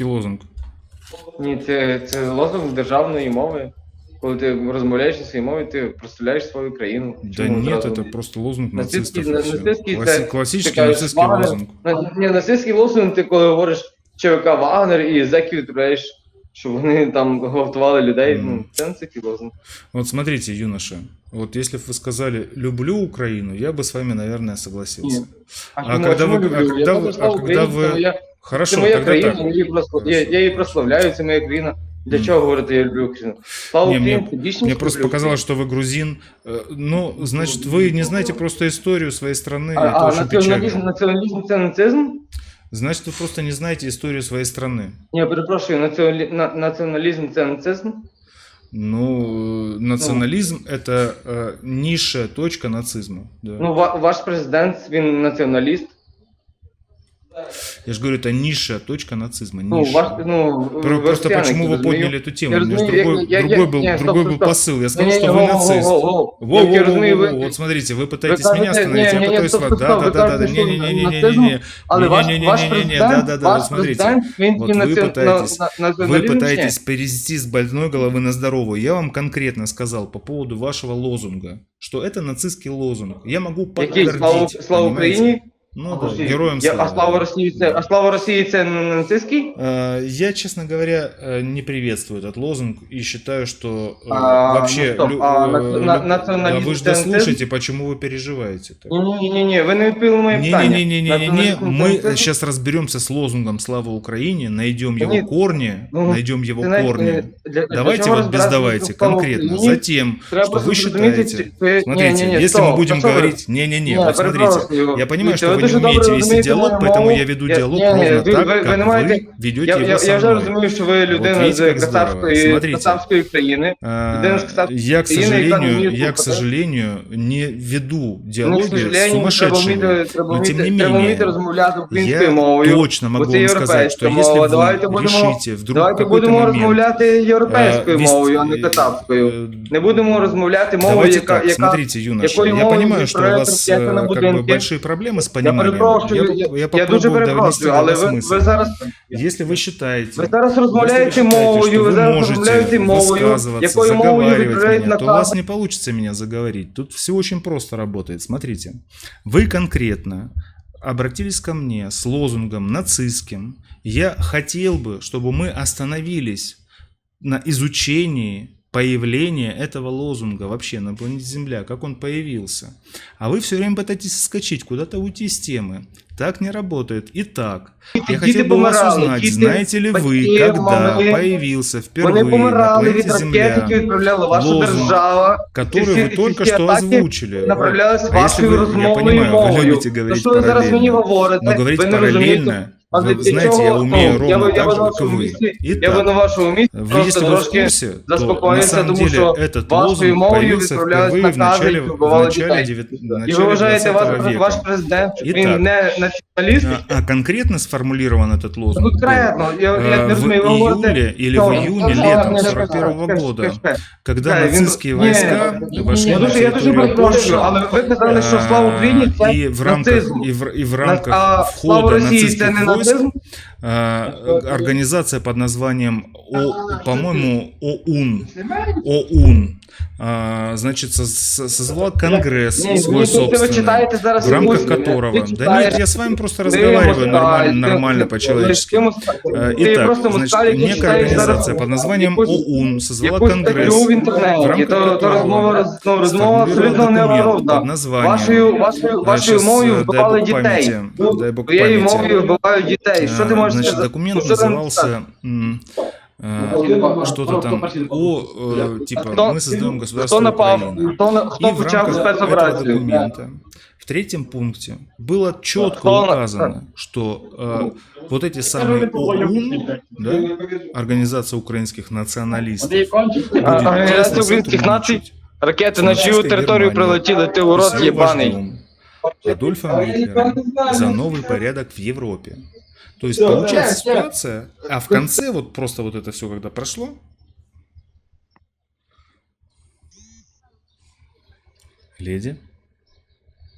лозунг. Ні, це, це лозунг державної мови. Коли ти розмовляєш на своїй мові, ти прославляєш свою країну. Да Чому нет, зразу? это просто лозунг Нацистський- нацистов. и всё. нацистський Класси- це- классический така нацистский слава- лозунг. На- Ні, нацистський лозунг, ти коли говориш ЧВК Вагнер і зеків відправляєш, що вони там гвалтували людей. Мгм. Ну, це нацистський лозунг. Вот смотрите, юноша, вот если бы вы сказали «люблю Украину», я бы с вами, наверное, согласился. Ні. А чому- когда чому ви- люблю? а Я когда ви- просто а когда українець, ви- тому я- Хорошо, Це моя тогда країна, так. я її, прослав... я, Хорошо. я її прославляю, це моя країна. Для Мгм. чого говорити, я люблю Україну? Слава Не, Україні, мне, це дійсно мне просто люблю показалось, что вы грузин. Э, Ну, значит, вы не знаете просто историю своей страны. А, это а очень націоналізм, печально. націоналізм це нацизм? Значит, вы просто не знаете историю своей страны. Ні, я перепрошую, націоналі... на... націоналізм це нацизм? Ну, э, национализм это э, низшая точка нацизма. Да. Ну, ва... ваш президент, він націоналіст. Я же говорю, это низшая точка нацизма. Ну, низшая. ваш, ну, Про- ви Просто росіяни, почему я вы розумію. подняли эту тему? Я У меня же разумею, другой, я- я- другой был, не, стоп, другой стоп, был стоп. посыл. Я сказал, Не, что не, вы воу, воу, нацист. воу, воу. Во, Я во, во, розумію, во, ви- вот смотрите, вы Ви пытаетесь меня кажете, остановить, ні, я ні, ні, пытаюсь стоп, вас... стоп, Да, стоп, да, ви да, да, кажете, не, не, що не, не, не, нацизм, не, не, Але ваш, не, не, ваш не, не, не, президент, да, да, да, ваш вот смотрите. президент, він Вот і вы наці... пытаетесь- на, на, Вы націоналізм чи ні? пытаетесь перевести с больной головы на здоровую. Я вам конкретно сказал по поводу вашего лозунга, что это нацистский лозунг. Я могу Який подтвердить. слава, слава понимаете? Україні? Ну Подожди, да, героям я- слава. А слава Росії це, а слава Росії це не нацистський? Э, Я, честно говоря, э, не приветствую этот лозунг и считаю, что э, А, вообще... ну стоп, лю- а э, на- лю- на- да национализм вы же это дослушайте, почему вы переживаете. так. Ні, ні, ні, ні, ви не відповіли на моє питання. Не-не-не-не-не, Націоналізм це мы нацизм? сейчас разберемся с лозунгом «Слава Украине», найдем Да его нет, корни, ну, найдем его Це навіть, корни. е, для- для Давайте чого вот без розбиратися давайте, в славу конкретно. Україні? Затем, Треба что просто вы зрозуміти, считаете... ці- ви- Смотрите, ні, ні, ні, если стоп, мы будем та що ви? говорить... Не-не-не, Ні, вот смотрите, перепрошую. я понимаю, Дивіться, что ви вы не дуже добре умеете вести розумієте диалог, мою поэтому мову. я веду Я- диалог ні, ні, ровно ви- так, ви- ви как не вы маєте- ведете Я, его я, со я вже мной. розумію, що ви людина видите, з як здорово. Касапської, Смотрите. Касапської країни. А, Людина з Касапської Я, к країни, яка не сожалению, вміє я, к слухати. сожалению, не веду Ну, к диалоги с сожалению, треба сумасшедшими. вміти, треба но тем вміти, не треба менее, вміти розмовляти українською Я мовою. точно могу бо це вам сказать, что європейська если мова. вы Давайте будемо, решите вдруг давайте в какой-то будемо момент розмовляти європейською э, вести- мовою, а не катапською. э, Не будемо розмовляти мовою, Давайте яка, так, яка смотрите, юноша, якою я мовою понимаю, что у відправляють вас ракети на э, как бы будинки. большие проблемы с Я пониманием. перепрошую, я, я, я я попробую дуже довести перепрошую, до але вас ви, мысль. ви зараз Если вы считаете, ви зараз розмовляєте если вы считаете, мовою, что ви вы зараз можете розмовляєте мовою, высказываться, якою мовою заговаривать відправляють меня, то у вас накази. не получится меня заговорить. Тут все очень просто работает. Смотрите, вы конкретно обратились ко мне с лозунгом нацистским. Я хотел бы, чтобы мы остановились на изучении появления этого лозунга вообще на планете Земля, как он появился. А вы все время пытаетесь скачать, куда-то уйти с темы. Так не работает. Итак, я Дети хотел бы у вас помирали, узнать, дети знаете ли вы, потели, когда мамы. появился Вони впервые на помирали від планете ракет, які Земля, відправляла ваша лозунг, держава. который Ці вы всі- только ці всі что атаки озвучили. направлялись А если вашою вы, я розмовною понимаю, вы мовою. любите То говорить що ви зараз мені параллельно, говорите? но говорить ви не розумієте? параллельно, А вы для знаете, чого? я умею Ну, ровно я, так я же, в как вашому вы. місці, я Итак, би на вашому місці Вы, просто если вы в трошки курсе, то на заспокоїться, самом тому деле що этот вашою лозунг мовою появился відправлялись впервые в накази, начале, які в вбивали начале, дітей. девят- в І начале ви вважаєте, 20 ваш, века. ваш президент, що Итак. він не націоналіст? А, а конкретно сформулирован этот лозунг был, Конкретно, я, я э, не в розумію, ви говорите... июле или що- в июне, що- летом ні, 41 чекай, года, чекай, чекай. когда Чекай, він- нацистские ні, войска ні, вошли Я на дуже, я дуже территорию перепрошую, Польши, але ви казали, що слава Україні а, це и в рамках, нацизм. и в, и в На- рамках а слава входа Росії це нацистских не войск нацизм? а, организация под названием, О- по-моему, ОУН, ОУН, а, значит, со- со- созвала конгресс Ні, свой ні, це ви собственный, читаєте зараз в рамках якусь- которого... ти Да читаєш- нет, я с вами просто ти разговариваю москаль, нормально, ти- нормально ти- по-человечески. ти москаль. Э, Ти Итак, просто москаль, значит, який некая читаєш зараз организация под названием якусь- ОУН созвала якусь конгресс, статтю в в інтернеті, рамках то, то которого розмова, роз- ну, розмова сформулирован абсолютно документ неправда. под названием... Вашою, вашою, Э, вашою щас, мовою э, дай вбивали бог дітей. памяти, Ну, дай бог Твоєю памяти. мовою вбивають дітей. Що ти Э, можеш Значит, сказати? документ Ну, що там назывался м, э, что-то там о, э, типа, Хто- мы создаем Хто государство напав? Украина. Хто, на- И хто в почав рамках этого спецоперацію? документа в третьем пункте было четко Кто- указано, что э, вот эти самые ОУН, да, Организация украинских националистов, будет А, Організація тесно українських націй, сотрудничать ракети з на чию нацистською територію Германією прилетіли, ти с урод его єбаний. вождем Адольфом Гитлером за новый порядок в Европе. то есть получается ситуация, а в конце вот просто вот это все когда прошло, леди,